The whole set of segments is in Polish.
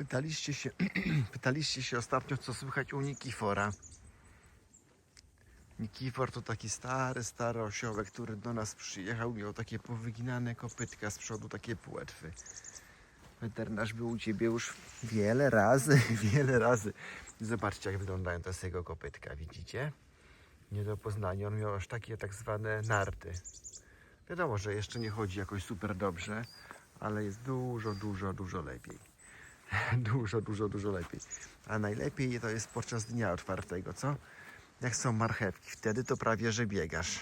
Pytaliście się, pytaliście się ostatnio, co słychać u Nikifora. Nikifor to taki stary, stary osiołek, który do nas przyjechał. Miał takie powyginane kopytka z przodu, takie płetwy. Weterynarz był u ciebie już wiele razy, wiele razy. Zobaczcie, jak wyglądają te jego kopytka, widzicie? Nie do poznania. On miał aż takie tak zwane narty. Wiadomo, że jeszcze nie chodzi jakoś super dobrze, ale jest dużo, dużo, dużo lepiej. Dużo, dużo, dużo lepiej. A najlepiej to jest podczas dnia otwartego, co? Jak są marchewki, wtedy to prawie, że biegasz.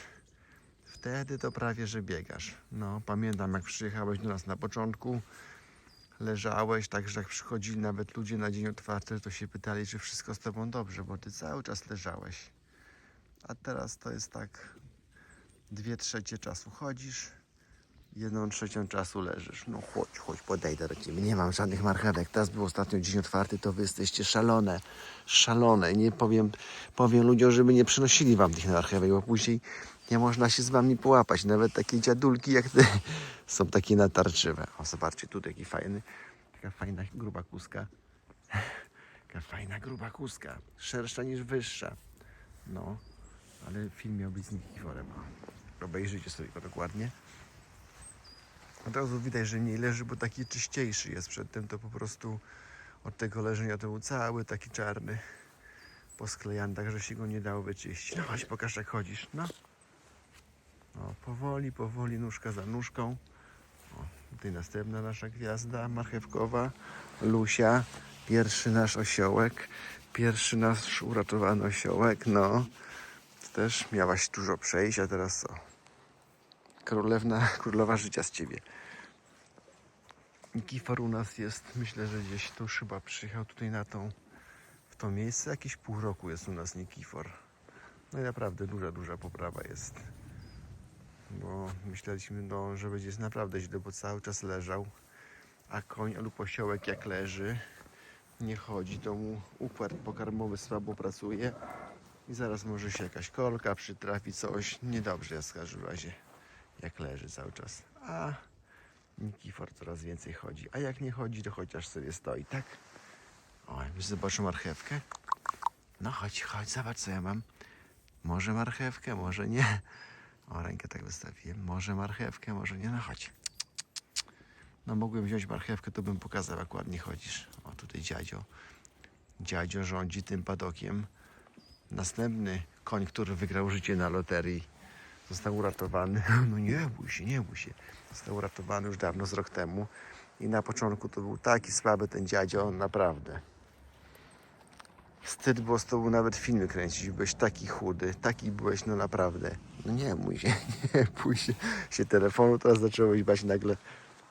Wtedy to prawie, że biegasz. No, pamiętam jak przyjechałeś do nas na początku, leżałeś, także jak przychodzili nawet ludzie na dzień otwarty, to się pytali, czy wszystko z tobą dobrze, bo ty cały czas leżałeś. A teraz to jest tak, dwie trzecie czasu chodzisz, jedną trzecią czasu leżysz. No chodź, chodź, podejdę do ciebie. Nie mam żadnych marchewek. Teraz był ostatnio dzień otwarty, to wy jesteście szalone. Szalone. Nie powiem, powiem ludziom, żeby nie przynosili wam tych marchewek, bo później nie można się z wami połapać. Nawet takie dziadulki jak ty są takie natarczywe. O, zobaczcie, tu taki fajny, taka fajna, gruba kuska. Taka fajna, gruba kuska. Szersza niż wyższa. No, ale film miał być z Nikiforem. Obejrzyjcie sobie go dokładnie. Od razu widać, że mniej leży, bo taki czyściejszy jest. Przedtem to po prostu od tego leżenia to był cały taki czarny, posklejany, tak że się go nie dało wyczyścić. No chodź, pokaż jak chodzisz. No. O, powoli, powoli, nóżka za nóżką. O, tutaj następna nasza gwiazda marchewkowa, Lusia. Pierwszy nasz osiołek. Pierwszy nasz uratowany osiołek, no. Też miałaś dużo przejść, a teraz co? Królewna, królowa życia z ciebie. Kifor u nas jest, myślę, że gdzieś tu chyba przyjechał tutaj na tą, w to miejsce. Jakieś pół roku jest u nas Nikifor. No i naprawdę duża, duża poprawa jest. Bo myśleliśmy, no, że będzie naprawdę źle, bo cały czas leżał. A koń lub osiołek jak leży, nie chodzi, to mu układ pokarmowy słabo pracuje. I zaraz może się jakaś kolka przytrafi, coś. Niedobrze jest w każdym razie jak leży cały czas. A Nikifor coraz więcej chodzi. A jak nie chodzi, to chociaż sobie stoi, tak? O, już zobaczę marchewkę. No chodź, chodź, zobacz co ja mam. Może marchewkę, może nie. O, rękę tak wystawiłem. Może marchewkę, może nie. No chodź. No mogłem wziąć marchewkę, to bym pokazał, jak ładnie chodzisz. O, tutaj dziadzio. Dziadzio rządzi tym padokiem. Następny koń, który wygrał życie na loterii został uratowany. No nie bój się, nie bój się. Został uratowany już dawno, z rok temu. I na początku to był taki słaby ten dziadzio, naprawdę. Wstyd było z tobą nawet filmy kręcić. Byłeś taki chudy, taki byłeś, no naprawdę. No nie bój się, nie bój się. się telefonu teraz zacząłeś bać nagle.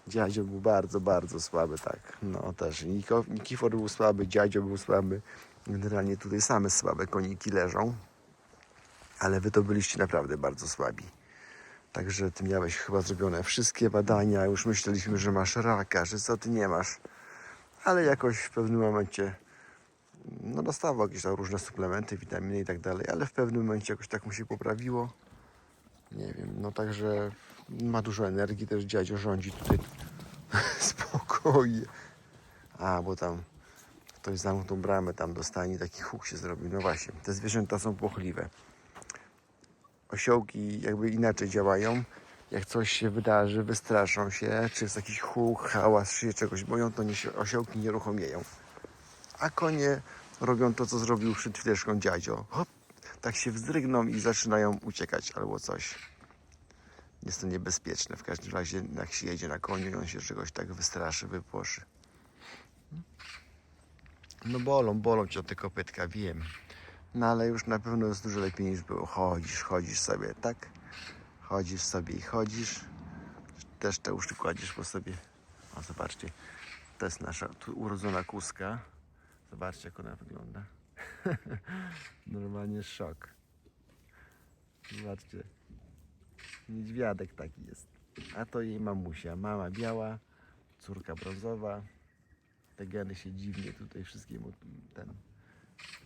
Dziadzio był bardzo, bardzo słaby, tak. No też. Nikifor był słaby, dziadzio był słaby. Generalnie tutaj same słabe koniki leżą ale wy to byliście naprawdę bardzo słabi. Także ty miałeś chyba zrobione wszystkie badania, już myśleliśmy, że masz raka, że co ty nie masz. Ale jakoś w pewnym momencie, no dostawał jakieś tam różne suplementy, witaminy i tak dalej, ale w pewnym momencie jakoś tak mu się poprawiło. Nie wiem, no także ma dużo energii, też dziadzio rządzi tutaj spokojnie. A, bo tam ktoś zamknął bramę tam do stajni, taki huk się zrobił. No właśnie, te zwierzęta są płochliwe osiołki jakby inaczej działają. Jak coś się wydarzy, wystraszą się, czy jest jakiś huk, hałas, czy się czegoś boją, to nie, osiołki nie ruchomieją. A konie robią to, co zrobił przed chwileczką dziadzio. Hop, tak się wzdrygną i zaczynają uciekać albo coś. Jest to niebezpieczne. W każdym razie, jak się jedzie na koniu on się czegoś tak wystraszy, wypłoszy. No bolą, bolą cię te kopytka, wiem. No ale już na pewno jest dużo lepiej niż było. Chodzisz, chodzisz sobie, tak? Chodzisz sobie i chodzisz. Też te uszy kładziesz po sobie. O, zobaczcie. To jest nasza tu urodzona kuska. Zobaczcie, jak ona wygląda. Normalnie szok. Zobaczcie. Niedźwiadek taki jest. A to jej mamusia. Mama biała, córka brązowa. Te geny się dziwnie tutaj wszystkiemu ten.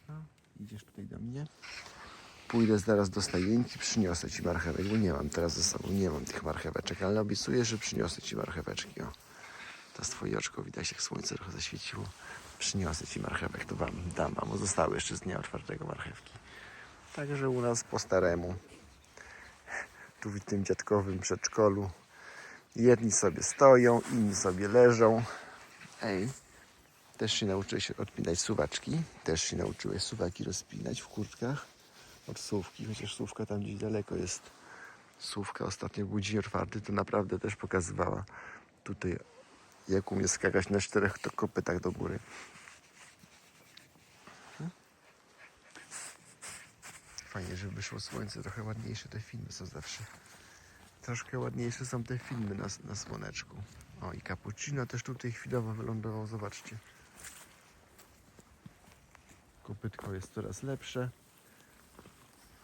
No. Idziesz tutaj do mnie. Pójdę zaraz do stajenki, przyniosę Ci marchewek, bo nie mam teraz ze sobą, nie mam tych marcheweczek, ale obiecuję, że przyniosę Ci marcheweczki. O. To jest twoje oczko, widać jak słońce trochę zaświeciło. Przyniosę ci marchewek, to wam dam, mamo. Zostały jeszcze z dnia otwartego marchewki. Także u nas po staremu. Tu w tym dziadkowym przedszkolu. Jedni sobie stoją, inni sobie leżą. Ej, też się nauczyłeś odpinać suwaczki. Też się nauczyłeś suwaki rozpinać w kurtkach od słówki, chociaż słówka tam gdzieś daleko jest. Słówka ostatnio był dzień otwarty, to naprawdę też pokazywała tutaj, jak umie skakać na czterech to kopytach do góry. Fajnie, że wyszło słońce, trochę ładniejsze te filmy są zawsze. Troszkę ładniejsze są te filmy na, na słoneczku. O i cappuccino też tutaj chwilowo wylądował, zobaczcie. Kopytko jest coraz lepsze.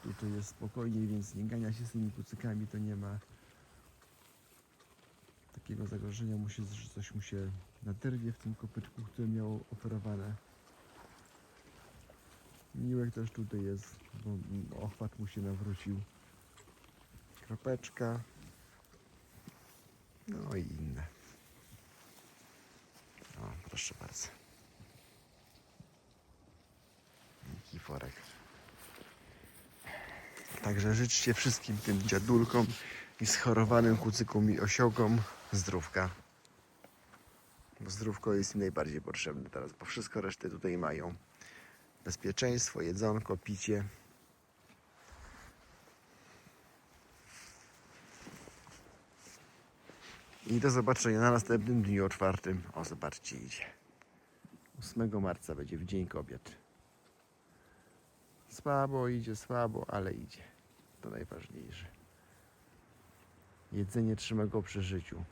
Tutaj jest spokojniej, więc nie gania się z tymi kucykami, to nie ma takiego zagrożenia, mu się, że coś mu się naderwie w tym kopytku, które miało operowane. Miłek też tutaj jest, bo ochwat mu się nawrócił. Kropeczka. No i inne. O, proszę bardzo. Także życzcie wszystkim tym dziadulkom i schorowanym kucykom i osiołkom zdrówka. Bo zdrówko jest im najbardziej potrzebne teraz, bo wszystko resztę tutaj mają. Bezpieczeństwo, jedzonko, picie. I do zobaczenia na następnym dniu otwartym. O, zobaczcie, idzie. 8 marca będzie w Dzień Kobiet. Słabo idzie, słabo, ale idzie. To najważniejsze. Jedzenie trzyma go przy życiu.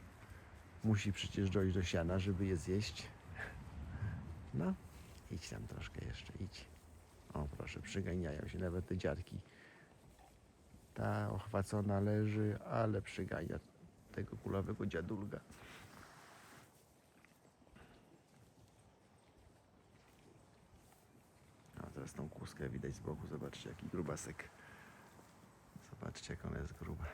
Musi przecież dojść do siana, żeby je zjeść. No, idź tam troszkę jeszcze, idź. O, proszę, przyganiają się nawet te dziadki. Ta ochwacona leży, ale przygania tego kulawego dziadulga. A teraz tą kłuskę widać z boku. Zobaczcie, jaki grubasek. Zobaczcie, jak ona jest gruba.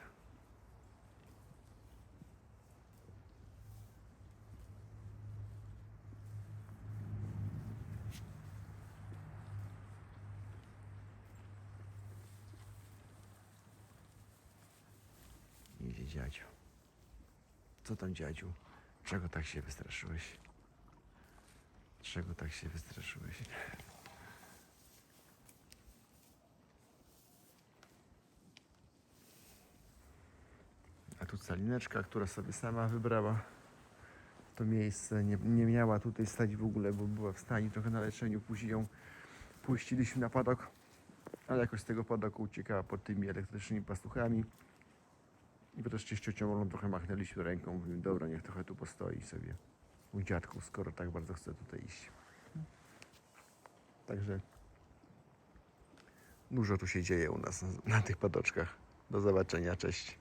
Idzie dziadziu. Co tam dziadziu? Czego tak się wystraszyłeś? Czego tak się wystraszyłeś? A tu calineczka, która sobie sama wybrała to miejsce. Nie, nie miała tutaj stać w ogóle, bo była w stanie trochę na leczeniu. Później ją puściliśmy na padok, ale jakoś z tego padoku uciekała pod tymi elektrycznymi pastuchami. I wreszcie z ciocią trochę machnęliśmy ręką. Mówimy, dobra, niech trochę tu postoi sobie u dziadków, skoro tak bardzo chce tutaj iść. Także dużo tu się dzieje u nas na, na tych padoczkach. Do zobaczenia, cześć.